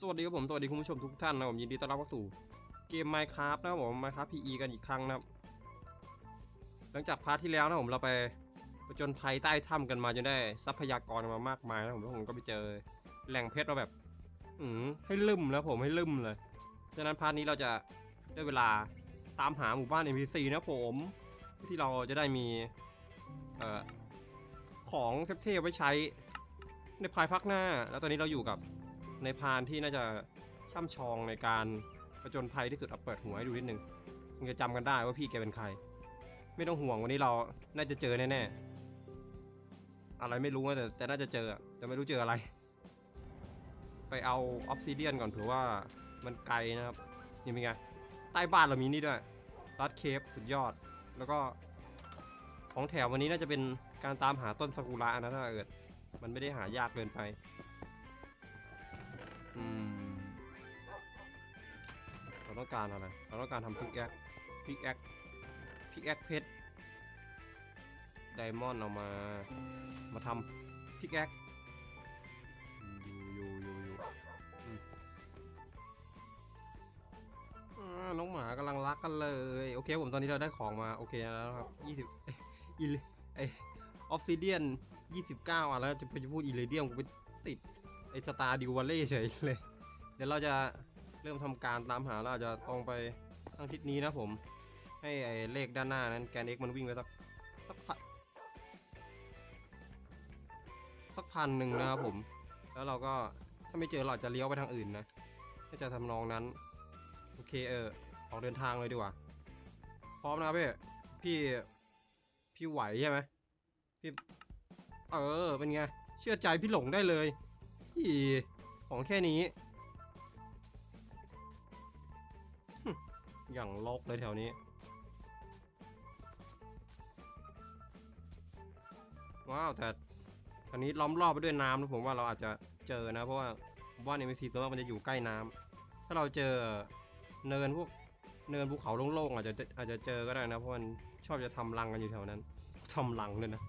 สวัสดีครับผม สวัสดีคุณผู้ชมทุกท่านนะผมยินดีต้อนรับเข้าสู่เกม Minecraft นะครับผม Minecraft PE กันอีกครั้งนะครับ หลังจากพาร์ทที่แล้วนะผมเราไปประจนภัยใต้ถ้ำกันมาจนได้ทรัพยากรมามากมายนะผมแล้วผมก็ไปเจอแหล่งเพชรมาแบบ อืมให้ลืมแล้วผมให้ลืมเลยฉะนั้นพาร์ทนี้เราจะได้เวลาตามหาหมู่บ้าน NPC นะผมที่เราจะได้มีเอ่อของเทพๆไว้ใช้ในภายภาคหน้า แล้วตอนนี้เราอยู่กับ ในพานที่น่าจะช่ำชองในการประจนภัยที่สุดเอาเปิดหัวให้ดูนิดนึงคงจะจำกันได้ว่าพี่แกเป็นใคร ไม่ต้องห่วงวันนี้เราน่าจะเจอแน่ๆอะไรไม่รู้นะแต่แต่น่าจะเจออะแต่ไม่รู้เจออะไร ไปเอาออฟซิเดียนก่อนเผื่อว่ามันไกลนะครับนี่เป็นไงใต้บ้านเรามีนี่ด้วยรัดเคฟสุดยอด แล้วก็ของแถววันนี้น่าจะเป็นการตามหาต้นซากุระนะถ้าเกิดมันไม่ได้หายากเกินไป อืมเราต้องการอะไร เราต้องการทำพิกแอคพิกแอคพิกแอคเพชรไดมอนด์เอามา มาทำพิกแอคอยู่อยู่อยู่อยู่อืมอ่าน้องหมากำลังรักกันเลย โอเคผมตอนนี้เราได้ของมา โอเคแล้วครับยี่สิบอิไอออฟซิเดียนยี่สิบเก้าอะแล้วจะไปพูดอิเลเดียมกูไปติดไอสตาร์ดิววัลเล่เฉยเลย เดี๋ยวเราจะเริ่มทำการตามหาเราจะตรงไปทางทิศนี้นะผม ให้ไอเลขด้านหน้านั้นแกน x มันวิ่งไปสักสักพันสักพันหนึ่งนะครับผม แล้วเราก็ถ้าไม่เจอเราจะเลี้ยวไปทางอื่นนะถ้าจะทำนองนั้น โอเคเออออกเดินทางเลยดีกว่า พร้อมนะพี่พี่พี่ไหวใช่ไหมพี่เออเป็นไงเชื่อใจพี่หลงได้เลย ของแค่นี้ อย่างลกเลยแถวนี้ ว้าวแต่อันนี้ล้อมรอบไปด้วยน้ำนะผมว่าเราอาจจะเจอนะ เพราะว่าผมว่าในเมซีโซนมันจะอยู่ใกล้น้ำถ้าเราเจอเนินพวกเนินภูเขาโล่งๆอาจจะอาจจะเจอก็ได้นะ เพราะมันชอบจะทำรังกันอยู่แถวนั้นทำรังเลยนะ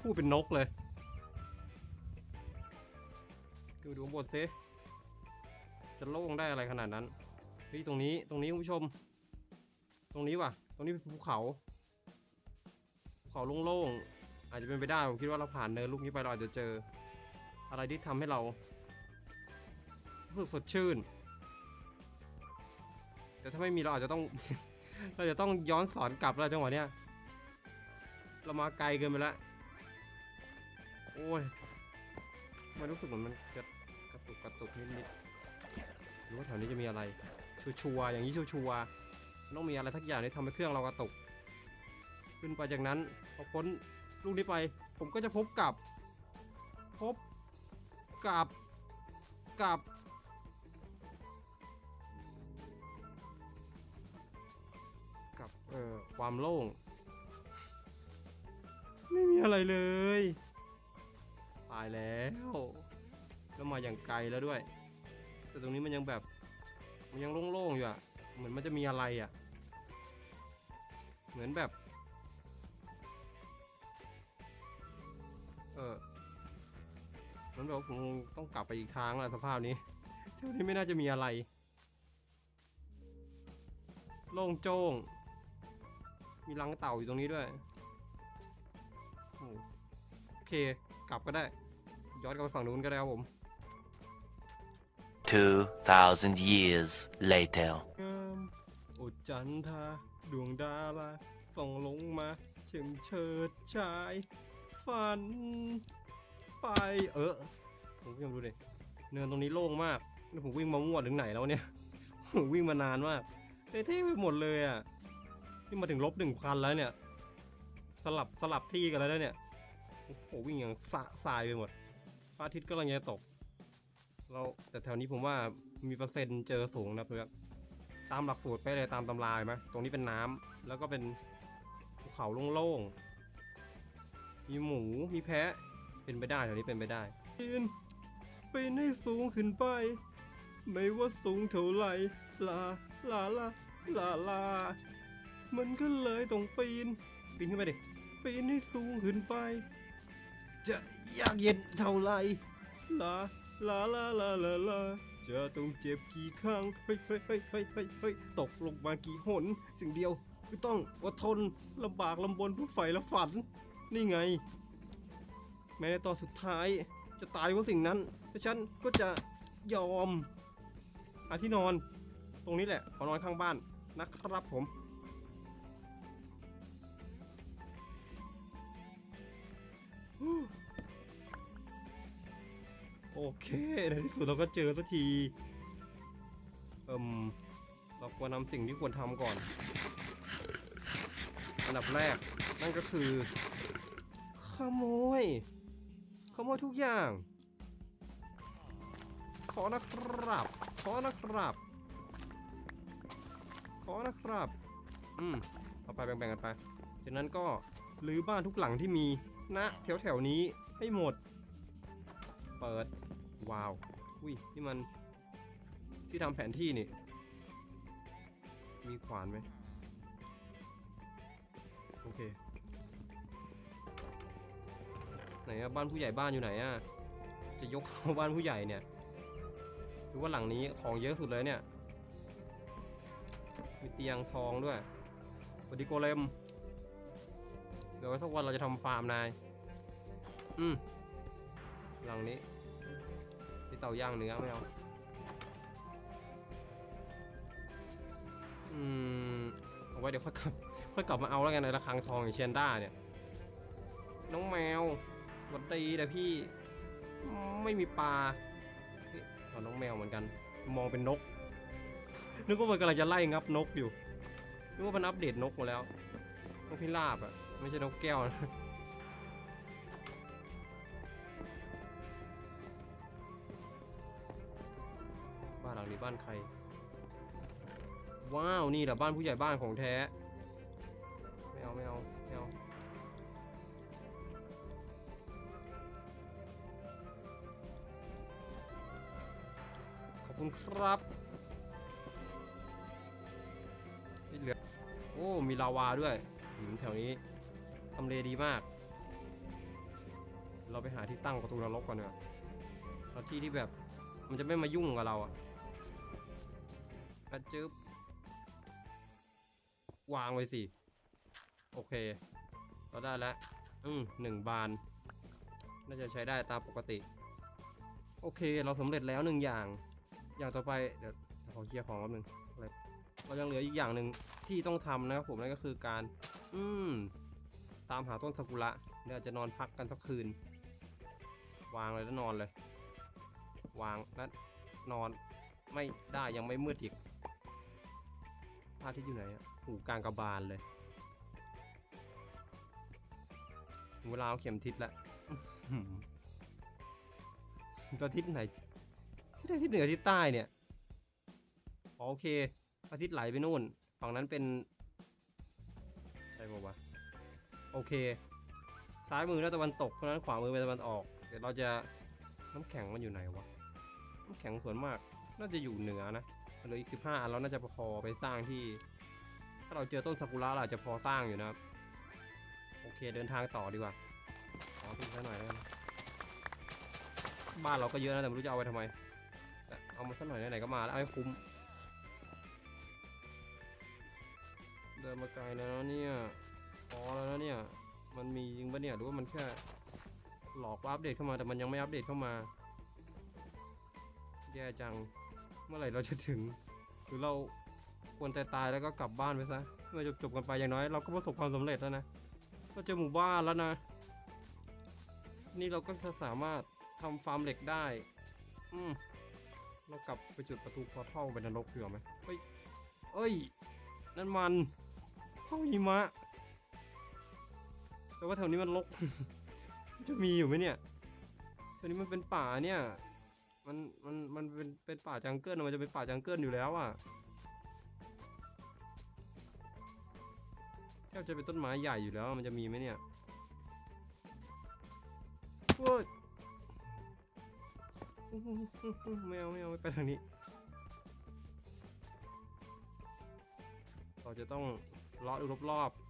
พูดเป็นนกเลย ดูดูข้างบนซิจะโล่งได้อะไรขนาดนั้นเฮ้ยตรงนี้ตรงนี้คุณผู้ชม ตรงนี้ว่ะ ตรงนี้เป็นภูเขาภูเขาโล่งๆอาจจะเป็นไปได้ผมคิดว่าเราผ่านเนินลูกนี้ไปเราอาจจะเจอ อะไรที่ทำให้เรารู้สึกสดชื่น แต่ถ้าไม่มีเราอาจจะต้อง เราจะต้องย้อนสอนกลับแล้วจังหวะเนี้ยเรามาไกลเกินไปแล้วโอ้ยมันรู้สึกเหมือนมันจะ ตุกกระตุกนิดๆหรือว่าแถวนี้จะมีอะไร ชัวๆอย่างนี้ชัวๆต้องมีอะไรทักอย่างที่ทำให้เครื่องเรากระตุก ขึ้นไปจากนั้นพอพ้นลูกนี้ไป ผมก็จะพบกับ พบกับกับกับเอ่อความโล่ง ไม่มีอะไรเลย ตายแล้ว แล้วมาอย่างไกลแล้วด้วย แต่ตรงนี้มันยังแบบ มันยังโล่งๆอยู่อะเหมือนมันจะมีอะไรอะเหมือนแบบ เออเหมันแบบผมต้องกลับไปอีกทางละสภาพนี้เท่านี้ไม่น่าจะมีอะไร โล่งโจ้ง มีรังเต่าอยู่ตรงนี้ด้วย โอ้โอเค กลับก็ได้ ย้อนกลับไปฝั่งนู้นก็ได้ครับผม 2,000 years later. งามโอจันทราดวงดาราส่องลงมาเชิงเชิดชาย ฝัน ไปเออผมพี่ยมดูดิเนินตรงนี้โล่งมากนี่ผมวิ่งมามั่วถึงไหนแล้วเนี่ยวิ่งมานานมากเท่ๆไปหมดเลยอะนี่มาถึงลบหนึ่งพันแล้วเนี่ย สลับสลับที่กันแล้วเนี่ยโอ้โหวิ่งอย่างสะสายไปหมดพระอาทิตย์ก็กำลังจะตก เราแต่แถวนี้ผมว่ามีเปอร์เซ็นต์เจอสูงนะเพื่อนตามหลักสูตรไปเลยตามตำราไหมตรงนี้เป็นน้ำแล้วก็เป็นภูเขาโล่งๆ มีหมูมีแพะ เป็นไปได้แถวนี้เป็นไปได้ปีนปีนให้สูงขึ้นไป ไม่ว่าสูงเท่าไหร่ลาลาลาลาลา มันก็เลยต้องปีน ปีนขึ้นไปดิปีนให้สูงขึ้นไป จะยากเย็นเท่าไหร่ลา ลาลาลาลาลาจะต้องเจ็บกี่ครั้งเฮ้ยเฮ้ยเฮ้ยเฮ้ยเฮ้ยเฮ้ยตกลงมากี่หน สิ่งเดียวคือต้องอดทนลำบากลำบนเพื่อใฝ่ละฝัน นี่ไง แม้ในตอนสุดท้ายจะตายเพราะสิ่งนั้นแต่ฉันก็จะยอมหาที่นอน ตรงนี้แหละขอนอนข้างบ้านนะครับผม โอเคในที่สุดเราก็เจอสักทีเอิมเราควรนำสิ่งที่ควรทำก่อน อันดับแรก นั่นก็คือ ขโมย ขโมยทุกอย่าง ขอนะครับ ขอนะครับ ขอนะครับ อืมเอาไปแบ่งๆกันไป จากนั้นก็รื้อบ้านทุกหลังที่มีณแถวแถวๆนี้ให้หมด เปิด ว้าวอุ้ยนี่มันที่ทำแผนที่นี่ มีขวานไหมโอเค ไหนอะบ้านผู้ใหญ่บ้านอยู่ไหนอะจะยกเข้าบ้านผู้ใหญ่เนี่ยหรือว่าหลังนี้ของเยอะสุดเลยเนี่ย มีเตียงทองด้วยสวัสดีโกเลมเดี๋ยวสักวันเราจะทำฟาร์มนาย อืมหลังนี้ ที่เตาย่างเนื้อไม่เอาอืมเอาไว้เดี๋ยวค่อยกลับค่อยกลับมาเอาแล้วกันในระฆังทองอย่างเชนด้าเนี่ย น้องแมวหวัดดีแต่พี่ ไม่มีปลาเอาน้องแมวเหมือนกัน มองเป็นนก นึกว่ามันกำลังจะไล่งับนกอยู่นึกว่ามันอัปเดตนกมาแล้วนกพิราบอะไม่ใช่นกแก้วนะ บ้านใคร ว้าวนี่แหละบ้านผู้ใหญ่บ้านของแท้ ไม่เอาไม่เอาไม่เอาขอบคุณครับที่เหลือโอ้มีลาวาด้วยแถวนี้ทำเลดีมาก เราไปหาที่ตั้งประตูนรกก่อนเนอะแล้วที่ที่แบบมันจะไม่มายุ่งกับเราอะ อะจึ๊บวางไว้สิ โอเค เราได้แล้ว อืมหนึ่งบาน น่าจะใช้ได้ตามปกติ โอเค เราสำเร็จแล้วหนึ่งอย่าง อย่างต่อไป เดี๋ยวขอเคลียร์ของแป๊บนึงอะไรเรายังเหลืออีกอย่างหนึ่งที่ต้องทำนะครับผมนั่นก็คือการ อืม ตามหาต้นซากุระเดี๋ยวจะนอนพักกันสักคืน วางเลยแล้วนอนเลย วางแล้วนอนไม่ได้ยังไม่มืดอีก พระอาทิตย์อยู่ไหนอะหูกลางกระบาลเลยถึงเวลาเอาเข็มทิศละอื้อหือตัวทิศไหนที่ได้ทิศเหนือทิศใต้เนี่ยอ๋อโอเคอาทิตย์ไหลไปนู่น ฝั่งนั้นเป็น ใช่ป่าวะโอเค ซ้ายมือน่าตะวันตกเพราะฉะนั้นขวามือเป็นตะวันออก เดี๋ยวเราจะน้ำแข็งมันอยู่ไหนวะ น้ำแข็งส่วนมาก น่าจะอยู่เหนือนะ เหลืออีกสิบห้าอันแล้วน่าจะพอไปสร้างที่ ถ้าเราเจอต้นซากุระเราจะพอสร้างอยู่นะครับโอเคเดินทางต่อดีกว่าขอทิ้งซะหน่อยแล้วบ้านเราก็เยอะนะแต่ไม่รู้จะเอาไปทำไมเอามาสักหน่อยไหนๆก็มาแล้วเอาให้คุ้มเดินมาไกลแล้วเนี่ยพอแล้วนะเนี่ย มันมีจริงปะเนี่ยหรือว่ามันแค่หลอกว่าอัปเดตเข้ามาแต่มันยังไม่อัปเดตเข้ามา แย่จัง เมื่อไหร่เราจะถึง หรือเราควรแต่ตายแล้วก็กลับบ้านไปซะเมื่อจบจบกันไปอย่างน้อยเราก็ประสบความสำเร็จแล้วนะเราเจอหมู่บ้านแล้วนะ นี่เราก็จะสามารถทำฟาร์มเหล็กได้ อืมเรากลับไปจุดประตูพอร์ทัลไปนรกดีกว่าไหมเฮ้ยเอ้ย นั่นมันห้องหิมะแต่ว่าแถวนี้มันรก จะมีอยู่ไหมเนี่ยแถวนี้มันเป็นป่าเนี่ย มันมันมันเป็นเป็นป่าจังเกิลมันจะเป็นป่าจังเกิลอยู่แล้วอะแทบจะเป็นต้นไม้ใหญ่อยู่แล้วมันจะมีไหมเนี่ยโว้ยไม่เอาไม่เอาไม่ไปทางนี้ เราจะต้องเลาะดูรอบๆ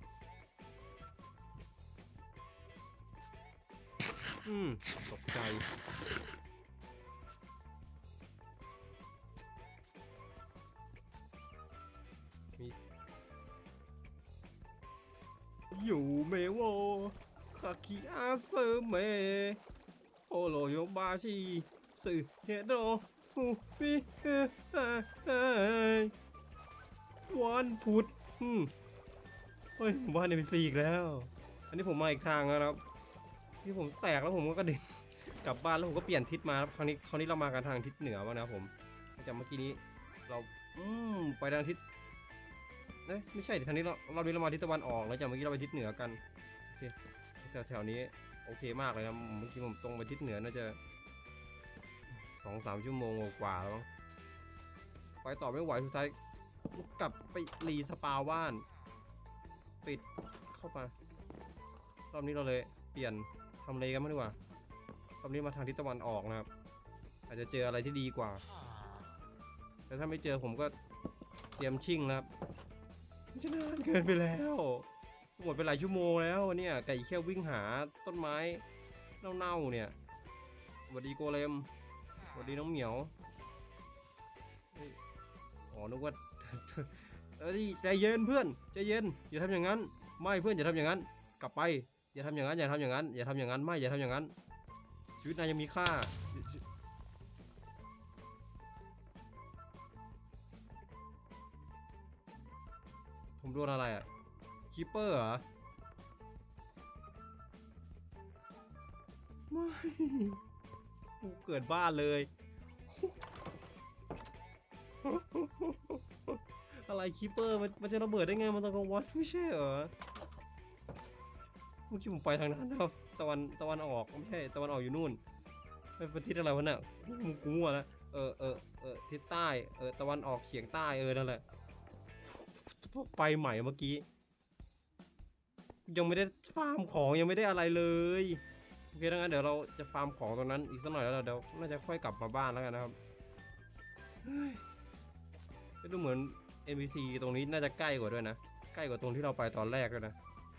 อืมตกใจ อยู่เมโวคาคิอาเซเมโอโรโยบาชิสึเฮโดฮูมิเอเอวันพุธอืมเฮ้ยผมว่าเอ็นพีซีอีกแล้ว อันนี้ผมมาอีกทางแล้วนะครับ ที่ผมแตกแล้วผมก็กระเด็นกลับบ้านแล้วผมก็เปลี่ยนทิศมาครับครั้งนี้คราวนี้เรามากันทางทิศเหนือบ้านะครับผมจากเมื่อกี้นี้เราอืมไปทางทิศ เอ้ยไม่ใช่ดิทางนี้เราเรานี้เรามาทิศตะวันออกแล้วจากเมื่อกี้เราไปทิศเหนือกันโอเคแถวแถวนี้โอเคมากเลยนะเมื่อกี้ผมตรงไปทิศเหนือน่าจะสองสามชั่วโมงกว่าแล้วมั้งไปต่อไม่ไหวสุดท้ายกลับไปรีสปาว่าน ปิดเข้ามารอบนี้เราเลยเปลี่ยนทำเลกันมาดีกว่ารอบนี้มาทางทิศตะวันออกนะครับ อาจจะเจออะไรที่ดีกว่าแต่ถ้าไม่เจอผมก็เตรียมชิ่งแล้วครับ มันจะนานเกินไปแล้วหมดไปหลายชั่วโมงแล้วเนี่ย ไก่แค่วิ่งหาต้นไม้เน่าๆเนี่ยสวัสดีโกเลมสวัสดีน้องเหมียวอ๋อนึกว่าเอ้ยใจเย็นเพื่อนใจเย็นอย่าทำอย่างนั้น ไม่เพื่อนอย่าทำอย่างนั้น กลับไปอย่าทำอย่างนั้นอย่าทำอย่างนั้นอย่าทำอย่างนั้นไม่อย่าทำอย่างนั้น ชีวิตนายยังมีค่า ผมโดนอะไรอะคีเปอร์เหรอ ไม่กูเกิดบ้านเลย อะไรคีเปอร์มันมันจะระเบิดได้ไงมันตอนกลางวันไม่ใช่เหรอ เมื่อกี้ผมไปทางนั้นนะครับ ตะวันตะวันออกไม่ใช่ตะวันออกอยู่นู่นไปประทิศอะไรวะเนี่ยกูมั่วแล้วเออเออเออทิศใต้ เออตะวันออกเฉียงใต้เออนั่นแหละ ไปใหม่เมื่อกี้ ยังไม่ได้ฟาร์มของยังไม่ได้อะไรเลยโอเคดังนั้นเดี๋ยวเราจะฟาร์มของตรงนั้นอีกสักหน่อยแล้วเดี๋ยวน่าจะค่อยกลับมาบ้านแล้วกันนะครับดูเหมือน NPC ตรงนี้น่าจะใกล้กว่าด้วยนะ ใกล้กว่าตรงที่เราไปตอนแรกด้วยนะ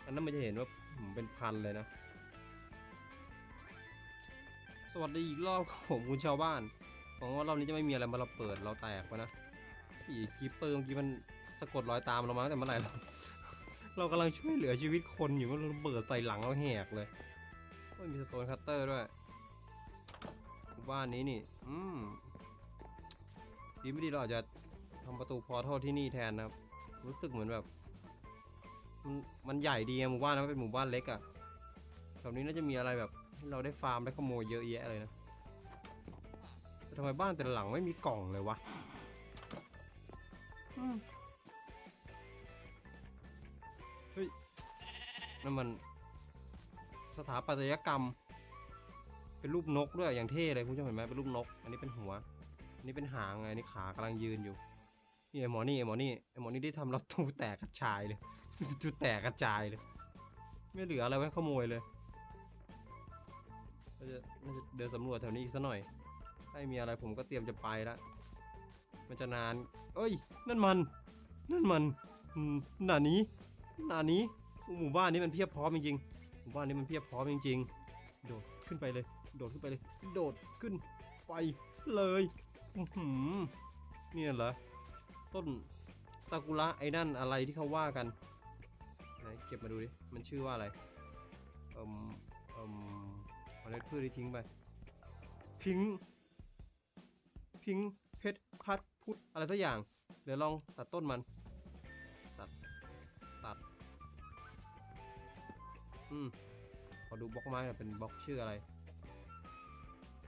อันนั้นมันจะเห็นว่าผมเป็นพันเลยนะ สวัสดีอีกรอบผมคุณชาวบ้านหวังว่ารอบนี้จะไม่มีอะไรมาเราเปิดเราแตกไปนะผีคีเปอร์เมื่อกี้มัน สะกดรอยตามเรามาตั้งแต่เมื่อไหร่เราเรากำลังช่วยเหลือชีวิตคนอยู่มันระเบิดใส่หลังเราแหกเลยโอ้ยมีสโตนคัตเตอร์ด้วยบ้านนี้นี่ อืมดีไม่ดีเราอาจจะทำประตูพอทัลที่นี่แทนนะครับ รู้สึกเหมือนแบบ มันมันใหญ่ดีอะหมู่บ้านนะมันเป็นหมู่บ้านเล็กอะแถวนี้น่าจะมีอะไรแบบเราได้ฟาร์มได้ขโมยเยอะแยะเลยนะแต่ทำไมบ้านแต่ละหลังไม่มีกล่องเลยวะ นั่นมันสถาปัตยกรรม เป็นรูปนกด้วยอย่างเท่เลยคุณผู้ชมเห็นไหมเป็นรูปนก อันนี้เป็นหัว อันนี้เป็นหางอันนี้ขากำลังยืนอยู่นี่ไอหมอนี่ไอหมอนี่ไอหมอนี่ที่ทำเราตูแตกกระจายเลยตูแตกกระจายเลย ไม่เหลืออะไรไว้ขโมยเลยเราจะเดินสำรวจแถวนี้อีกสักหน่อย ถ้าไม่มีอะไรผมก็เตรียมจะไปละมันจะนาน เอ้ย นั่นมัน นั่นมันหนานี้หนานี้ หมู่บ้านนี้มันเพียบพร้อมจริงๆหมู่บ้านนี้มันเพียบพร้อมจริงๆ โดดขึ้นไปเลย โดดขึ้นไปเลย โดดขึ้นไปเลยอือหือเนี่ยเหรอ ต้นซากุระไอ้นั่นอะไรที่เขาว่ากันไหนเก็บมาดูดิ มันชื่อว่าอะไรเอ่มเอ่มเอาเล็ดพืชที่ทิ้งไป พิง พิงเพชรพัดพุทธอะไรสักอย่าง เดี๋ยวลองตัดต้นมัน อืมขอดูบล็อกไม้หน่อยเป็นบล็อกชื่ออะไร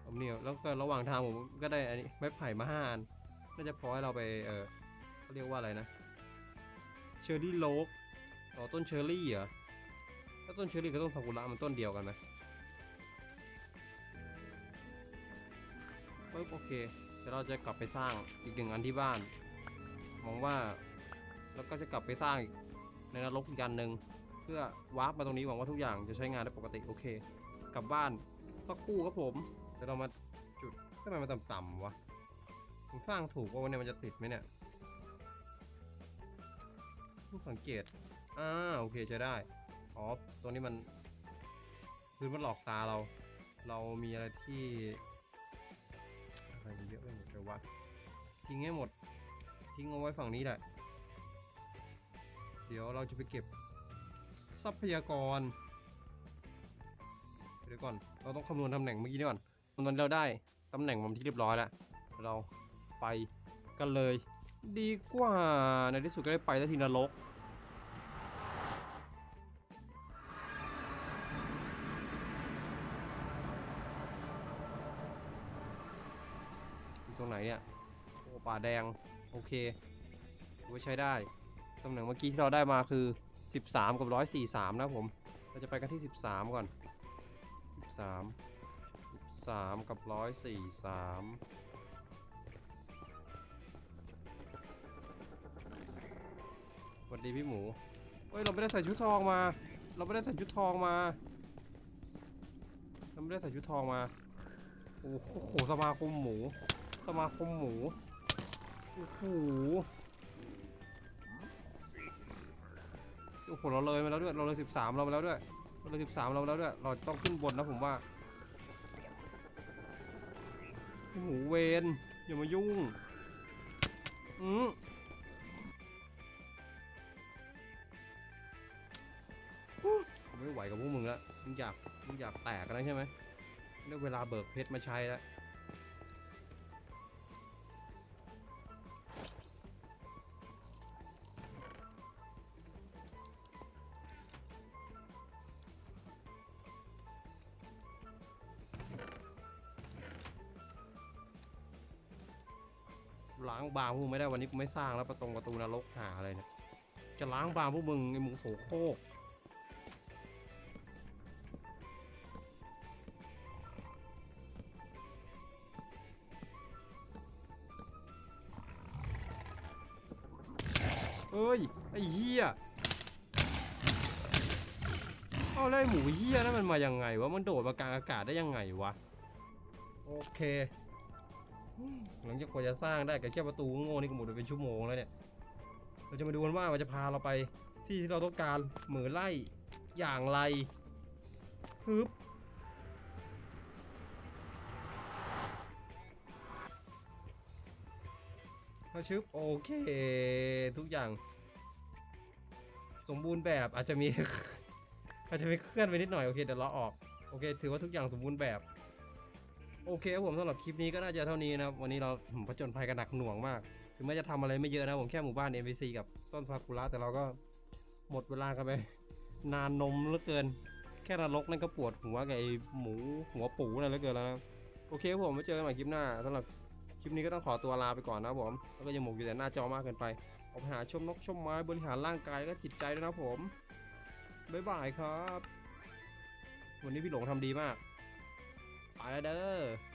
ผมเนี่ยแล้วก็ระหว่างทางผมก็ได้อันนี้ไม้ไผ่มาห้าอันน่าจะพอให้เราไปเออเขาเรียกว่าอะไรนะเชอร์รี่โลกอ๋อต้นเชอร์รี่เหรอถ้าต้นเชอร์รี่กับต้นซากุระมันต้นเดียวกันไหมปึ๊บโอเคเดี๋ยวเราจะกลับไปสร้างอีกหนึ่งอันที่บ้านหวังว่าแล้วก็จะกลับไปสร้างในนรกอีกอันหนึ่ง พื่อวาร์ปมาตรงนี้หวังว่าทุกอย่างจะใช้งานได้ปกติโอเค กลับบ้านสักครู่ครับผมเดี๋ยวเรามาจุดทำไมมันต่ำๆวะผมสร้างถูกว่าวันนี้มันจะติดไหมเนี่ยเพิ่งสังเกตอ่าโอเคใช้ได้อ๋อตัวนี้มันพื้นมันหลอกตาเรา เรามีอะไรที่อะไรเยอะไปหมดเลยวะทิ้งให้หมด ทิ้งเอาไว้ฝั่งนี้แหละเดี๋ยวเราจะไปเก็บ ทรัพยากร เดี๋ยวก่อน เราต้องคำนวณตำแหน่งเมื่อกี้นี่ก่อนตอนนี้เราได้ตำแหน่งมันที่เรียบร้อยแล้ว เราไปกันเลย ดีกว่า ในที่สุดก็ได้ไปสักทีนรกตรงไหนเนี่ยโอ้ป่าแดง โอเคถือว่าใช้ได้ ตำแหน่งเมื่อกี้ที่เราได้มาคือ 13 กับ 143 นะครับผม เราจะไปกันที่ 13 ก่อน 13 13 กับ 143สวัสดีพี่หมู เฮ้ยเราไม่ได้ใส่ชุดทองมา เราไม่ได้ใส่ชุดทองมา เราไม่ได้ใส่ชุดทองมา โอ้โหสมาคมหมู สมาคมหมู โอ้โห โอ้โหเราเลยมาแล้วด้วยเราเลยสิบสามเรามาแล้วด้วยเราเลยสิบสามเรามาแล้วด้วยเราจะต้องขึ้นบนนะผมว่าโอ้โหเวนอย่ามายุ่งอืมไม่ไหวกับพวกมึงแล้วมึงอยากมึงอยากแตกกันแล้วใช่ไหมได้เวลาเบิกเพชรมาใช้แล้วางบางพวกมึงไม่ได้วันนี้กูไม่สร้างแล้วประตงประตูนรกหาอะไรเนี่ยจะล้างบางพวกมึงไอ้หมูโสโครกเอ้ยไอ้เหี้ยเอาแล้วไอ้หมูเหี้ยนั่นมันมายังไงวะมันโดดมากลางอากาศได้ยังไงวะโอเค หลังจากกว่าจะสร้างได้กับแค่ประตูโง่นี่ก็หมดไปเป็นชั่วโมงแล้วเนี่ย เราจะมาดูกันว่ามันจะพาเราไปที่ที่เราต้องการเหมือไล่อย่างไรฮึบพอชึบโอเค ทุกอย่าง สมบูรณ์แบบอาจจะมี อาจจะมีเคลื่อนไปนิดหน่อยโอเคเดี๋ยวเราออกโอเค ถือว่าทุกอย่างสมบูรณ์แบบ โอเคครับผมสำหรับคลิปนี้ก็น่าจะเท่านี้นะครับ วันนี้เราผจญภัยกันหนักหน่วงมาก ถึงแม้จะทำอะไรไม่เยอะนะผมแค่หมู่บ้าน NPC กับต้นซากุระแต่เราก็หมดเวลากันไป นานนมเหลือเกิน แค่นรกนั่นก็ปวดหัวกับไอหมูหัวปูอะไรเหลือเกินแล้วนะโอเคครับผมมาเจอกันใหม่คลิปหน้าสำหรับคลิปนี้ก็ต้องขอตัวลาไปก่อนนะผมแล้วก็ยังหมกอยู่แต่หน้าจอมากเกินไปออกไปหาชมนกชมไม้บริหารร่างกายแล้วก็จิตใจด้วยนะผมบ๊ายบายครับ วันนี้พี่หลงทำดีมาก ไปแล้วเด้อ